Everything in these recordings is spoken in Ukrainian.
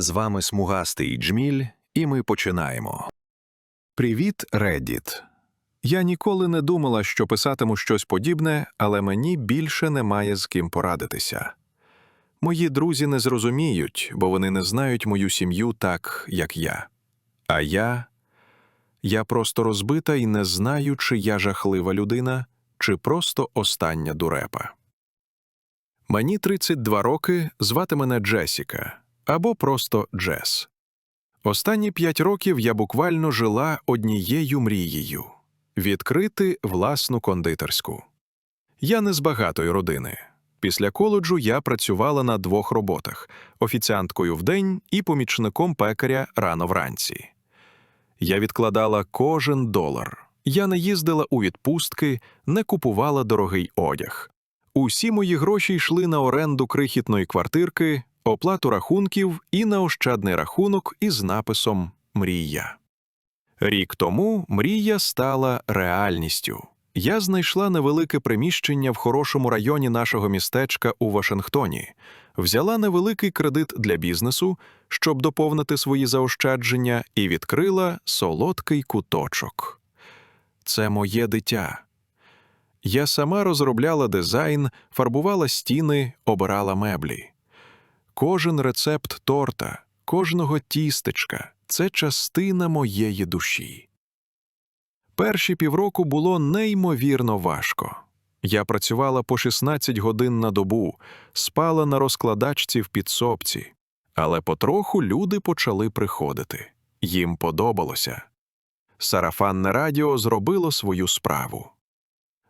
З вами смугастий Джміль, і ми починаємо. Привіт, Reddit. Я ніколи не думала, що писатиму щось подібне, але мені більше немає з ким порадитися. Мої друзі не зрозуміють, бо вони не знають мою сім'ю так, як я. А я. Я просто розбита і не знаю, чи я жахлива людина, чи просто остання дурепа. Мені 32 роки, звати мене Джесіка або просто Джес. Останні п'ять років я буквально жила однією мрією відкрити власну кондитерську. Я не з багатої родини. Після коледжу я працювала на двох роботах офіціанткою вдень і помічником пекаря рано вранці. Я відкладала кожен долар. Я не їздила у відпустки, не купувала дорогий одяг. Усі мої гроші йшли на оренду крихітної квартирки, оплату рахунків і на ощадний рахунок із написом Мрія. Рік тому мрія стала реальністю. Я знайшла невелике приміщення в хорошому районі нашого містечка у Вашингтоні, взяла невеликий кредит для бізнесу, щоб доповнити свої заощадження, і відкрила солодкий куточок. Це моє дитя. Я сама розробляла дизайн, фарбувала стіни, обирала меблі. Кожен рецепт торта, кожного тістечка це частина моєї душі. Перші півроку було неймовірно важко. Я працювала по 16 годин на добу, спала на розкладачці в підсобці, але потроху люди почали приходити. Їм подобалося. Сарафанне радіо зробило свою справу.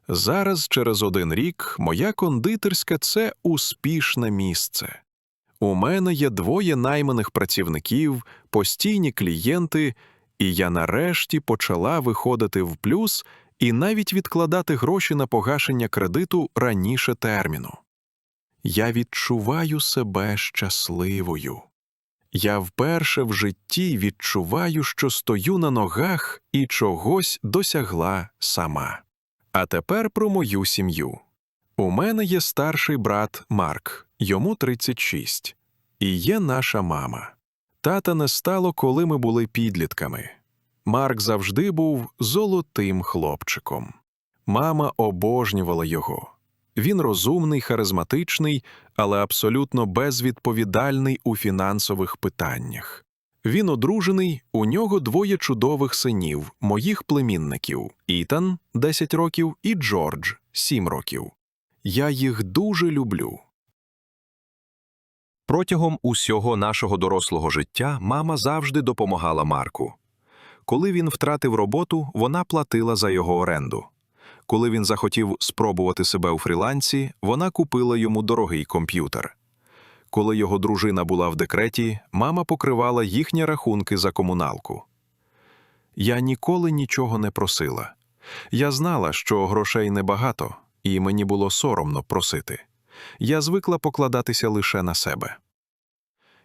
Зараз, через один рік, моя кондитерська це успішне місце. У мене є двоє найманих працівників, постійні клієнти, і я нарешті почала виходити в плюс і навіть відкладати гроші на погашення кредиту раніше терміну. Я відчуваю себе щасливою. Я вперше в житті відчуваю, що стою на ногах і чогось досягла сама. А тепер про мою сім'ю. У мене є старший брат Марк, йому 36, і є наша мама. Тата не стало, коли ми були підлітками. Марк завжди був золотим хлопчиком. Мама обожнювала його. Він розумний, харизматичний, але абсолютно безвідповідальний у фінансових питаннях. Він одружений, у нього двоє чудових синів, моїх племінників Ітан 10 років і Джордж 7 років. Я їх дуже люблю. Протягом усього нашого дорослого життя мама завжди допомагала Марку. Коли він втратив роботу, вона платила за його оренду. Коли він захотів спробувати себе у фрілансі, вона купила йому дорогий комп'ютер. Коли його дружина була в декреті, мама покривала їхні рахунки за комуналку. Я ніколи нічого не просила. Я знала, що грошей небагато, і мені було соромно просити. Я звикла покладатися лише на себе.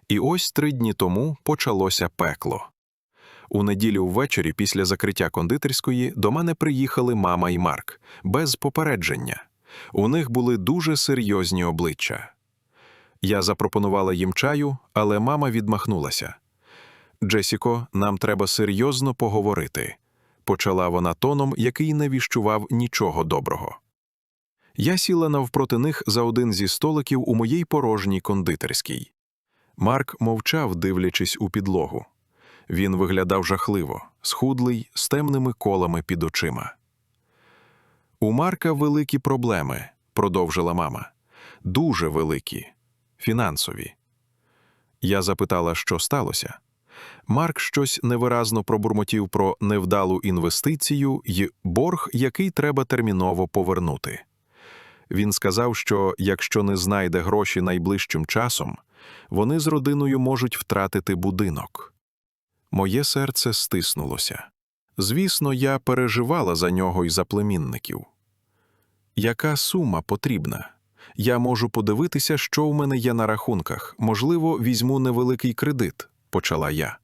І ось три дні тому почалося пекло. У неділю ввечері після закриття кондитерської до мене приїхали мама і Марк без попередження. У них були дуже серйозні обличчя. Я запропонувала їм чаю, але мама відмахнулася. Джесіко, нам треба серйозно поговорити, почала вона тоном, який не віщував нічого доброго. Я сіла навпроти них за один зі столиків у моїй порожній кондитерській. Марк мовчав, дивлячись у підлогу. Він виглядав жахливо, схудлий, з темними колами під очима. У Марка великі проблеми, продовжила мама. Дуже великі, фінансові. Я запитала, що сталося. Марк щось невиразно пробурмотів про невдалу інвестицію й борг, який треба терміново повернути. Він сказав, що якщо не знайде гроші найближчим часом, вони з родиною можуть втратити будинок. Моє серце стиснулося. Звісно, я переживала за нього і за племінників. Яка сума потрібна? Я можу подивитися, що в мене є на рахунках. Можливо, візьму невеликий кредит, почала я.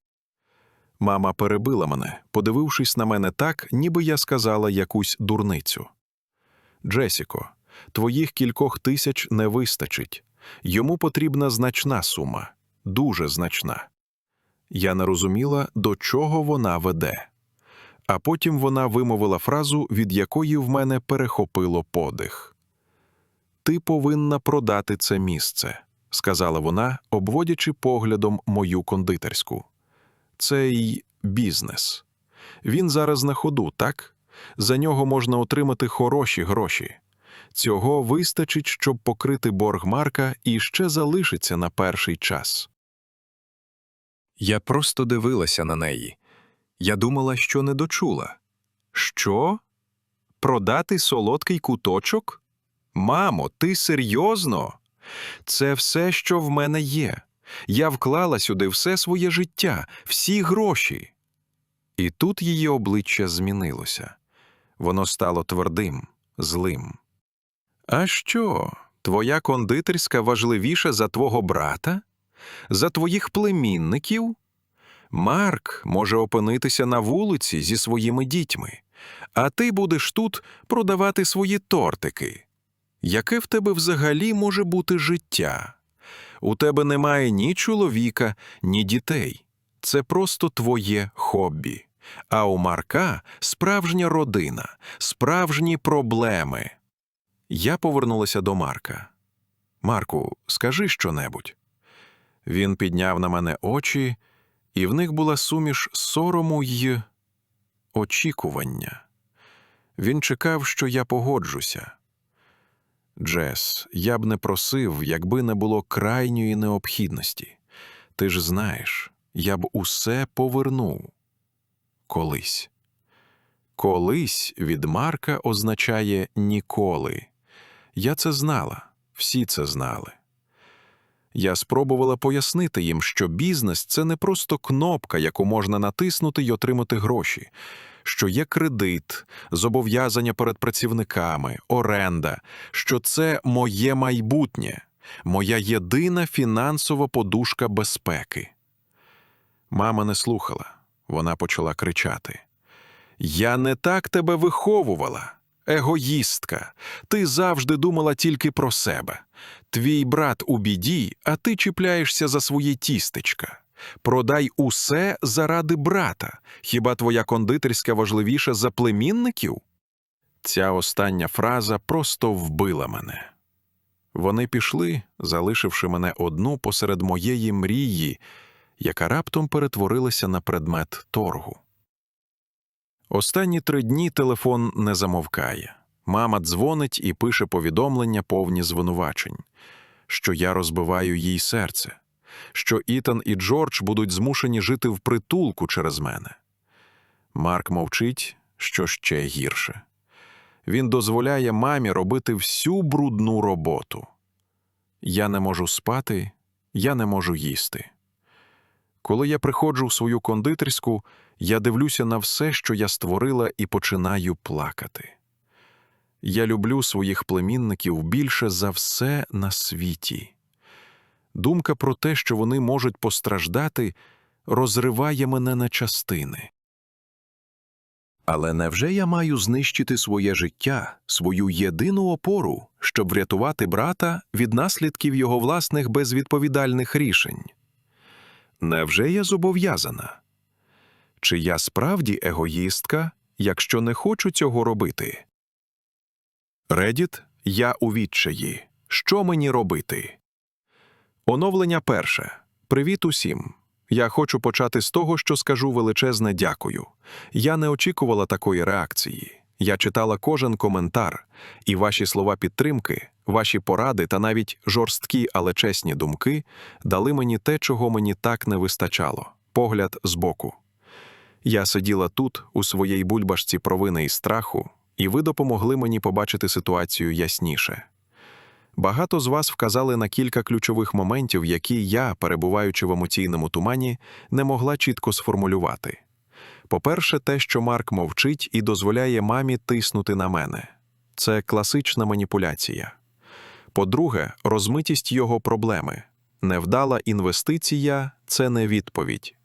Мама перебила мене, подивившись на мене так, ніби я сказала якусь дурницю. Джесіко, твоїх кількох тисяч не вистачить. Йому потрібна значна сума. дуже значна. Я не розуміла, до чого вона веде. А потім вона вимовила фразу, від якої в мене перехопило подих. Ти повинна продати це місце, сказала вона, обводячи поглядом мою кондитерську. Цей бізнес. Він зараз на ходу, так? За нього можна отримати хороші гроші. Цього вистачить, щоб покрити борг Марка і ще залишиться на перший час. Я просто дивилася на неї. Я думала, що не дочула. Що? Продати солодкий куточок? Мамо, ти серйозно? Це все, що в мене є. Я вклала сюди все своє життя, всі гроші. І тут її обличчя змінилося. Воно стало твердим, злим. А що, твоя кондитерська важливіша за твого брата? За твоїх племінників? Марк може опинитися на вулиці зі своїми дітьми, а ти будеш тут продавати свої тортики. Яке в тебе взагалі може бути життя? У тебе немає ні чоловіка, ні дітей. Це просто твоє хобі. А у Марка справжня родина, справжні проблеми. Я повернулася до Марка. Марку, скажи щонебудь. Він підняв на мене очі, і в них була суміш сорому й очікування. Він чекав, що я погоджуся. Джес, я б не просив, якби не було крайньої необхідності. Ти ж знаєш, я б усе повернув. Колись. Колись від Марка означає ніколи. Я це знала, всі це знали. Я спробувала пояснити їм, що бізнес це не просто кнопка, яку можна натиснути й отримати гроші, що є кредит, зобов'язання перед працівниками, оренда, що це моє майбутнє, моя єдина фінансова подушка безпеки. Мама не слухала, вона почала кричати: Я не так тебе виховувала. Егоїстка, ти завжди думала тільки про себе. Твій брат у біді, а ти чіпляєшся за своє тістечка. Продай усе заради брата. Хіба твоя кондитерська важливіша за племінників? Ця остання фраза просто вбила мене. Вони пішли, залишивши мене одну посеред моєї мрії, яка раптом перетворилася на предмет торгу. Останні три дні телефон не замовкає. Мама дзвонить і пише повідомлення повні звинувачень, що я розбиваю їй серце, що Ітан і Джордж будуть змушені жити в притулку через мене. Марк мовчить, що ще гірше. Він дозволяє мамі робити всю брудну роботу. Я не можу спати, я не можу їсти. Коли я приходжу в свою кондитерську, я дивлюся на все, що я створила, і починаю плакати. Я люблю своїх племінників більше за все на світі. Думка про те, що вони можуть постраждати, розриває мене на частини. Але невже я маю знищити своє життя, свою єдину опору, щоб врятувати брата від наслідків його власних безвідповідальних рішень? Невже я зобов'язана? Чи я справді егоїстка, якщо не хочу цього робити? Редіт, я у відчаї. Що мені робити? Оновлення перше. Привіт усім. Я хочу почати з того, що скажу величезне дякую. Я не очікувала такої реакції. Я читала кожен коментар, і ваші слова підтримки, ваші поради та навіть жорсткі, але чесні думки дали мені те, чого мені так не вистачало погляд збоку. Я сиділа тут, у своїй бульбашці провини і страху, і ви допомогли мені побачити ситуацію ясніше. Багато з вас вказали на кілька ключових моментів, які я, перебуваючи в емоційному тумані, не могла чітко сформулювати. По-перше, те, що Марк мовчить і дозволяє мамі тиснути на мене це класична маніпуляція. По-друге, розмитість його проблеми невдала інвестиція це не відповідь.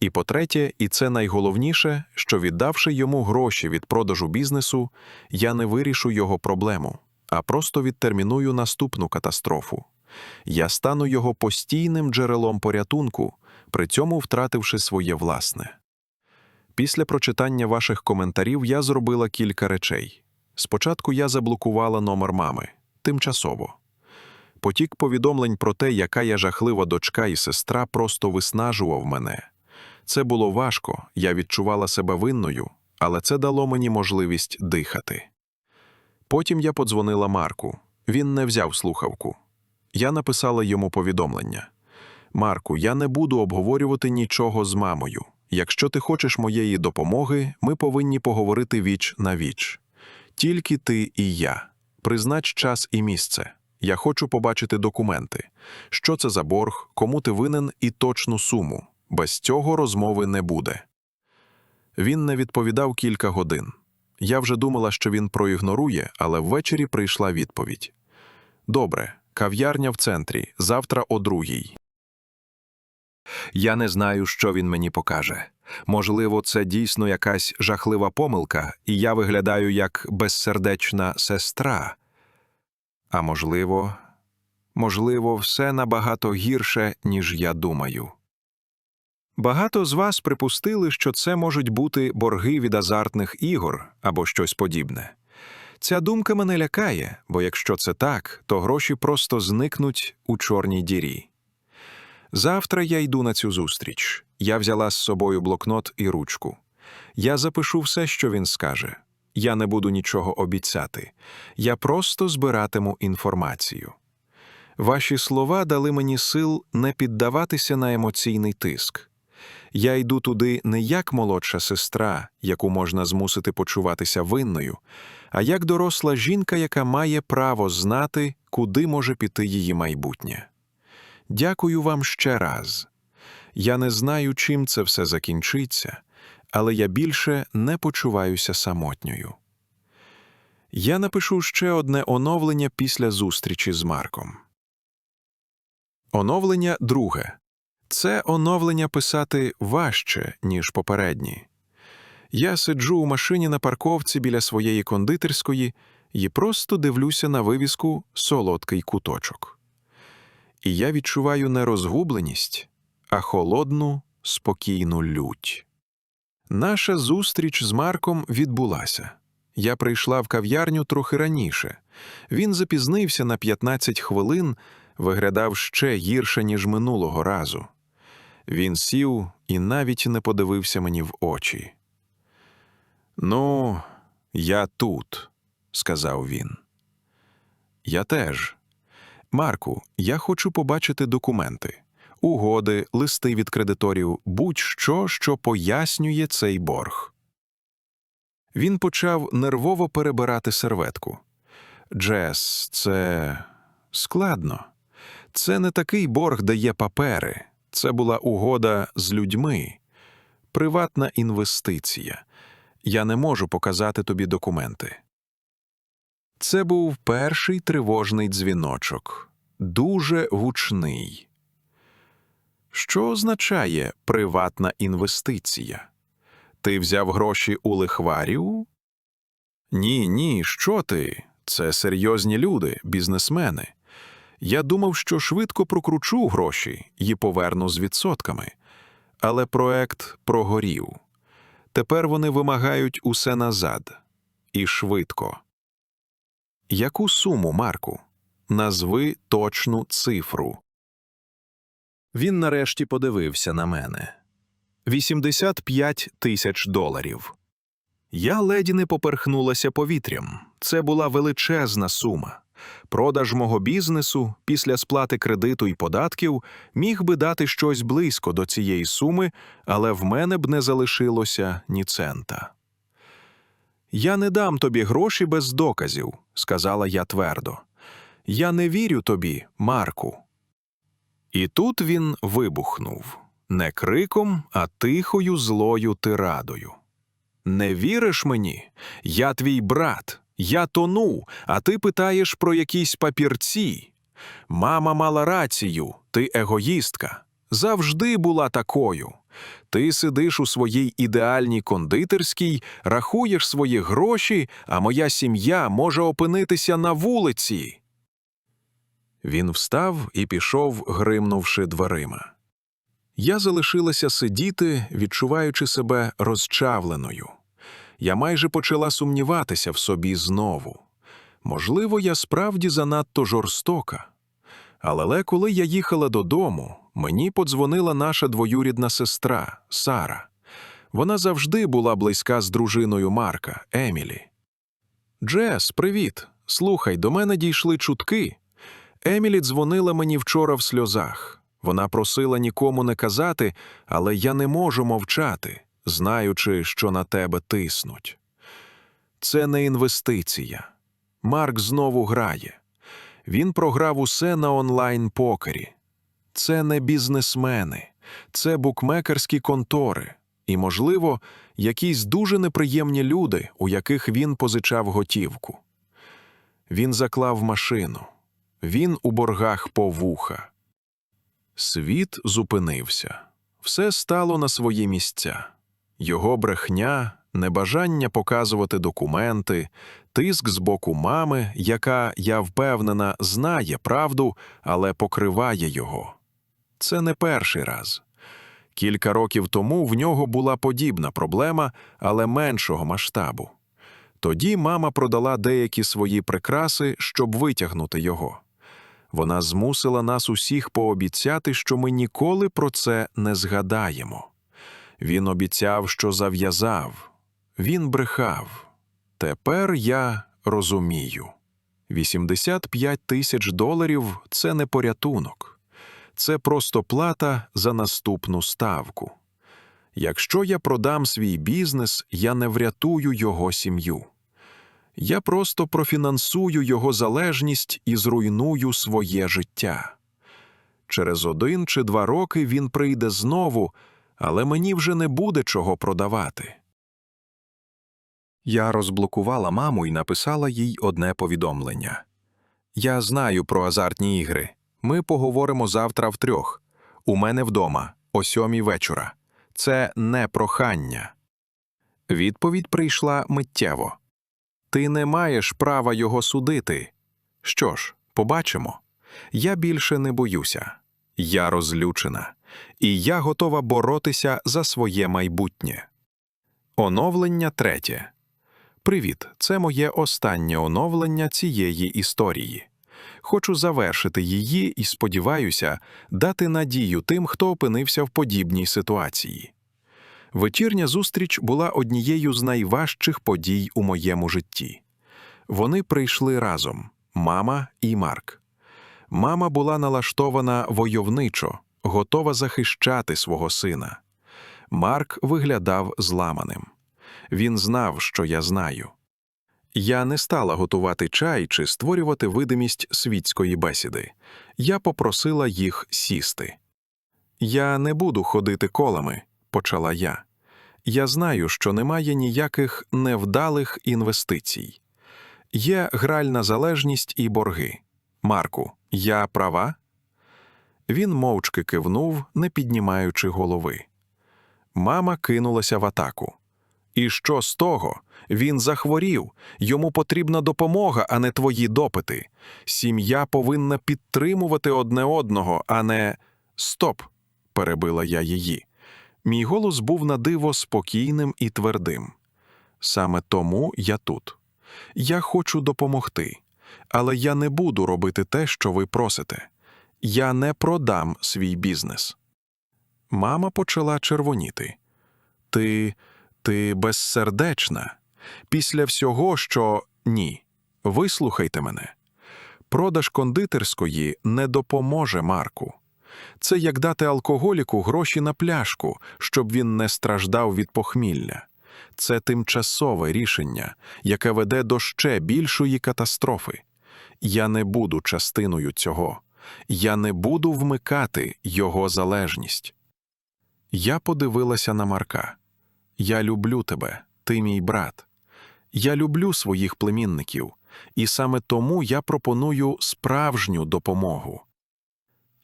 І по-третє, і це найголовніше, що віддавши йому гроші від продажу бізнесу, я не вирішу його проблему, а просто відтерміную наступну катастрофу. Я стану його постійним джерелом порятунку, при цьому втративши своє власне. Після прочитання ваших коментарів я зробила кілька речей. Спочатку я заблокувала номер мами тимчасово. Потік повідомлень про те, яка я жахлива дочка і сестра, просто виснажував мене. Це було важко, я відчувала себе винною, але це дало мені можливість дихати. Потім я подзвонила Марку. Він не взяв слухавку. Я написала йому повідомлення. Марку, я не буду обговорювати нічого з мамою. Якщо ти хочеш моєї допомоги, ми повинні поговорити віч на віч. Тільки ти і я. Признач час і місце. Я хочу побачити документи. Що це за борг, кому ти винен і точну суму. Без цього розмови не буде. Він не відповідав кілька годин. Я вже думала, що він проігнорує, але ввечері прийшла відповідь. Добре, кав'ярня в центрі, завтра о другій. Я не знаю, що він мені покаже. Можливо, це дійсно якась жахлива помилка, і я виглядаю як безсердечна сестра. А можливо, можливо, все набагато гірше, ніж я думаю. Багато з вас припустили, що це можуть бути борги від азартних ігор або щось подібне. Ця думка мене лякає, бо якщо це так, то гроші просто зникнуть у чорній дірі. Завтра я йду на цю зустріч. Я взяла з собою блокнот і ручку. Я запишу все, що він скаже. Я не буду нічого обіцяти. Я просто збиратиму інформацію. Ваші слова дали мені сил не піддаватися на емоційний тиск. Я йду туди не як молодша сестра, яку можна змусити почуватися винною, а як доросла жінка, яка має право знати, куди може піти її майбутнє. Дякую вам ще раз. Я не знаю, чим це все закінчиться, але я більше не почуваюся самотньою. Я напишу ще одне оновлення після зустрічі з Марком. Оновлення друге. Це оновлення писати важче, ніж попередні. Я сиджу у машині на парковці біля своєї кондитерської і просто дивлюся на вивіску солодкий куточок. І я відчуваю не розгубленість, а холодну, спокійну лють. Наша зустріч з Марком відбулася. Я прийшла в кав'ярню трохи раніше. Він запізнився на 15 хвилин, виглядав ще гірше, ніж минулого разу. Він сів і навіть не подивився мені в очі. Ну, я тут, сказав він. Я теж. Марку, я хочу побачити документи, угоди, листи від кредиторів, будь-що, що пояснює цей борг. Він почав нервово перебирати серветку. Джес, це складно. Це не такий борг, де є папери. Це була угода з людьми, приватна інвестиція. Я не можу показати тобі документи. Це був перший тривожний дзвіночок, дуже гучний. Що означає приватна інвестиція? Ти взяв гроші у лихварів? Ні, ні, що ти? Це серйозні люди, бізнесмени. Я думав, що швидко прокручу гроші і поверну з відсотками. Але проект прогорів. Тепер вони вимагають усе назад. І швидко. Яку суму, Марку? Назви точну цифру. Він нарешті подивився на мене. 85 тисяч доларів. Я леді не поперхнулася повітрям. Це була величезна сума. Продаж мого бізнесу після сплати кредиту і податків міг би дати щось близько до цієї суми, але в мене б не залишилося ні цента. Я не дам тобі гроші без доказів, сказала я твердо. Я не вірю тобі, Марку. І тут він вибухнув не криком, а тихою злою тирадою. Не віриш мені? Я твій брат. Я тону, а ти питаєш про якісь папірці. Мама мала рацію, ти егоїстка. Завжди була такою. Ти сидиш у своїй ідеальній кондитерській, рахуєш свої гроші, а моя сім'я може опинитися на вулиці. Він встав і пішов, гримнувши дверима. Я залишилася сидіти, відчуваючи себе розчавленою. Я майже почала сумніватися в собі знову. Можливо, я справді занадто жорстока. Але коли я їхала додому, мені подзвонила наша двоюрідна сестра Сара. Вона завжди була близька з дружиною Марка, Емілі. Джес, привіт. Слухай, до мене дійшли чутки. Емілі дзвонила мені вчора в сльозах. Вона просила нікому не казати, але я не можу мовчати, знаючи, що на тебе тиснуть. Це не інвестиція. Марк знову грає. Він програв усе на онлайн покері. Це не бізнесмени, це букмекерські контори і, можливо, якісь дуже неприємні люди, у яких він позичав готівку. Він заклав машину, він у боргах по вуха. Світ зупинився, все стало на свої місця. Його брехня, небажання показувати документи, тиск з боку мами, яка, я впевнена, знає правду, але покриває його. Це не перший раз. Кілька років тому в нього була подібна проблема, але меншого масштабу. Тоді мама продала деякі свої прикраси, щоб витягнути його. Вона змусила нас усіх пообіцяти, що ми ніколи про це не згадаємо. Він обіцяв, що зав'язав, він брехав. Тепер я розумію. 85 тисяч доларів це не порятунок, це просто плата за наступну ставку. Якщо я продам свій бізнес, я не врятую його сім'ю. Я просто профінансую його залежність і зруйную своє життя. Через один чи два роки він прийде знову, але мені вже не буде чого продавати. Я розблокувала маму і написала їй одне повідомлення. Я знаю про азартні ігри. Ми поговоримо завтра втрьох. У мене вдома, о сьомій вечора. Це не прохання. Відповідь прийшла миттєво. Ти не маєш права його судити. Що ж, побачимо. Я більше не боюся. Я розлючена, і я готова боротися за своє майбутнє. Оновлення третє. Привіт, це моє останнє оновлення цієї історії. Хочу завершити її і сподіваюся дати надію тим, хто опинився в подібній ситуації. Вечірня зустріч була однією з найважчих подій у моєму житті. Вони прийшли разом мама і Марк. Мама була налаштована войовничо, готова захищати свого сина. Марк виглядав зламаним. Він знав, що я знаю. Я не стала готувати чай чи створювати видимість світської бесіди. Я попросила їх сісти. Я не буду ходити колами, почала я. Я знаю, що немає ніяких невдалих інвестицій. Є гральна залежність і борги. Марку, я права? Він мовчки кивнув, не піднімаючи голови. Мама кинулася в атаку. І що з того? Він захворів, йому потрібна допомога, а не твої допити. Сім'я повинна підтримувати одне одного, а не стоп, перебила я її. Мій голос був на диво спокійним і твердим. Саме тому я тут. Я хочу допомогти, але я не буду робити те, що ви просите. Я не продам свій бізнес. Мама почала червоніти. Ти, ти безсердечна. Після всього, що ні. Вислухайте мене. Продаж кондитерської не допоможе Марку. Це як дати алкоголіку гроші на пляшку, щоб він не страждав від похмілля. Це тимчасове рішення, яке веде до ще більшої катастрофи. Я не буду частиною цього, я не буду вмикати його залежність. Я подивилася на Марка. Я люблю тебе, ти мій брат. Я люблю своїх племінників, і саме тому я пропоную справжню допомогу.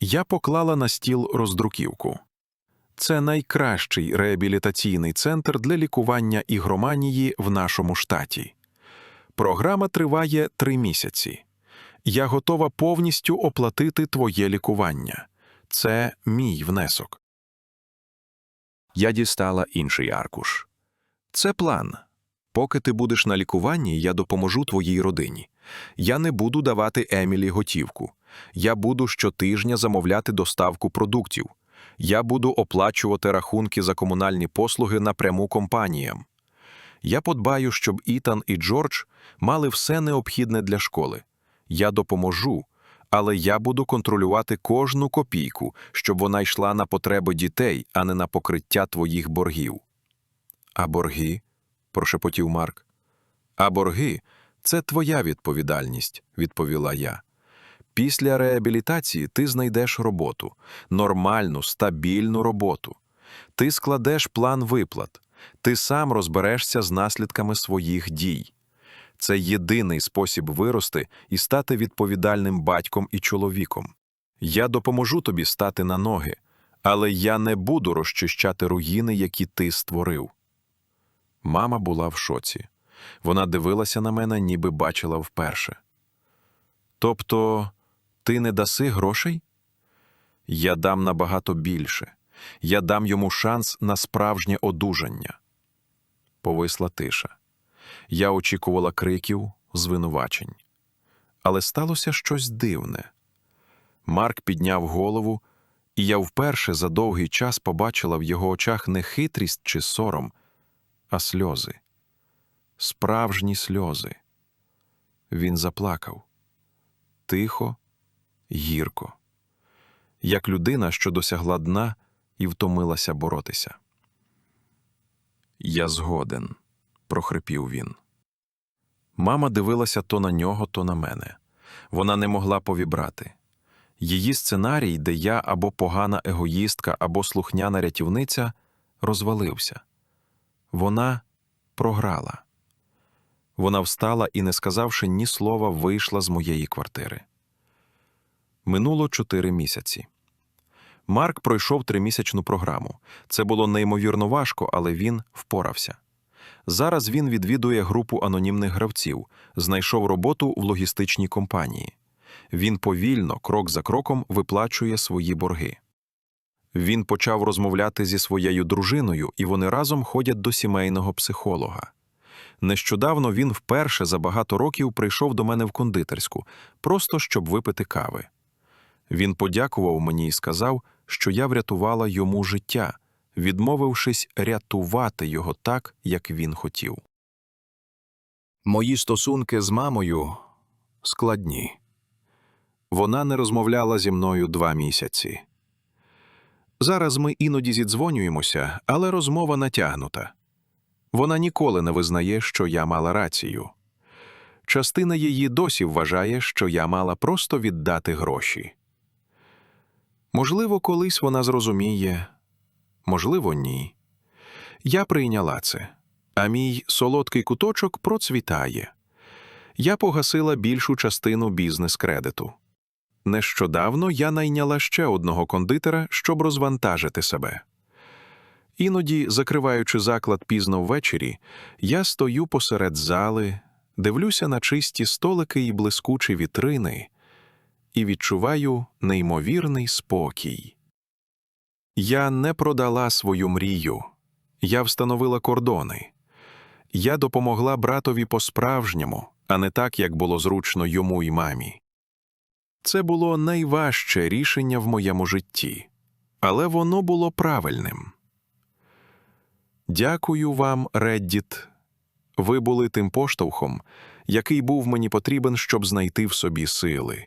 Я поклала на стіл роздруківку. Це найкращий реабілітаційний центр для лікування ігроманії в нашому штаті. Програма триває три місяці. Я готова повністю оплатити твоє лікування. Це мій внесок. Я дістала інший аркуш. Це план. Поки ти будеш на лікуванні, я допоможу твоїй родині. Я не буду давати Емілі готівку. Я буду щотижня замовляти доставку продуктів. Я буду оплачувати рахунки за комунальні послуги напряму компаніям. Я подбаю, щоб Ітан і Джордж мали все необхідне для школи. Я допоможу, але я буду контролювати кожну копійку, щоб вона йшла на потреби дітей, а не на покриття твоїх боргів. А борги? прошепотів Марк. А борги це твоя відповідальність, відповіла я. Після реабілітації ти знайдеш роботу, нормальну, стабільну роботу. Ти складеш план виплат, ти сам розберешся з наслідками своїх дій. Це єдиний спосіб вирости і стати відповідальним батьком і чоловіком. Я допоможу тобі стати на ноги, але я не буду розчищати руїни, які ти створив. Мама була в шоці. Вона дивилася на мене, ніби бачила вперше. Тобто, ти не даси грошей? Я дам набагато більше. Я дам йому шанс на справжнє одужання. Повисла тиша. Я очікувала криків, звинувачень. Але сталося щось дивне. Марк підняв голову, і я вперше за довгий час побачила в його очах не хитрість чи сором, а сльози. Справжні сльози. Він заплакав. Тихо, гірко. Як людина, що досягла дна і втомилася боротися. Я згоден, прохрипів він. Мама дивилася то на нього, то на мене. Вона не могла повібрати. Її сценарій, де я або погана егоїстка, або слухняна рятівниця, розвалився. Вона програла. Вона встала і, не сказавши ні слова, вийшла з моєї квартири. Минуло чотири місяці. Марк пройшов тримісячну програму. Це було неймовірно важко, але він впорався. Зараз він відвідує групу анонімних гравців, знайшов роботу в логістичній компанії. Він повільно, крок за кроком, виплачує свої борги. Він почав розмовляти зі своєю дружиною, і вони разом ходять до сімейного психолога. Нещодавно він вперше за багато років прийшов до мене в кондитерську, просто щоб випити кави. Він подякував мені і сказав, що я врятувала йому життя, відмовившись рятувати його так, як він хотів. Мої стосунки з мамою складні. Вона не розмовляла зі мною два місяці. Зараз ми іноді зідзвонюємося, але розмова натягнута. Вона ніколи не визнає, що я мала рацію. Частина її досі вважає, що я мала просто віддати гроші. Можливо, колись вона зрозуміє, можливо, ні. Я прийняла це, а мій солодкий куточок процвітає. Я погасила більшу частину бізнес-кредиту. Нещодавно я найняла ще одного кондитера, щоб розвантажити себе. Іноді, закриваючи заклад пізно ввечері, я стою посеред зали, дивлюся на чисті столики і блискучі вітрини і відчуваю неймовірний спокій. Я не продала свою мрію, я встановила кордони. Я допомогла братові по-справжньому, а не так, як було зручно йому і мамі. Це було найважче рішення в моєму житті, але воно було правильним. Дякую вам, Реддіт. Ви були тим поштовхом, який був мені потрібен, щоб знайти в собі сили.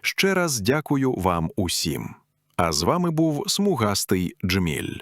Ще раз дякую вам усім. А з вами був смугастий Джміль.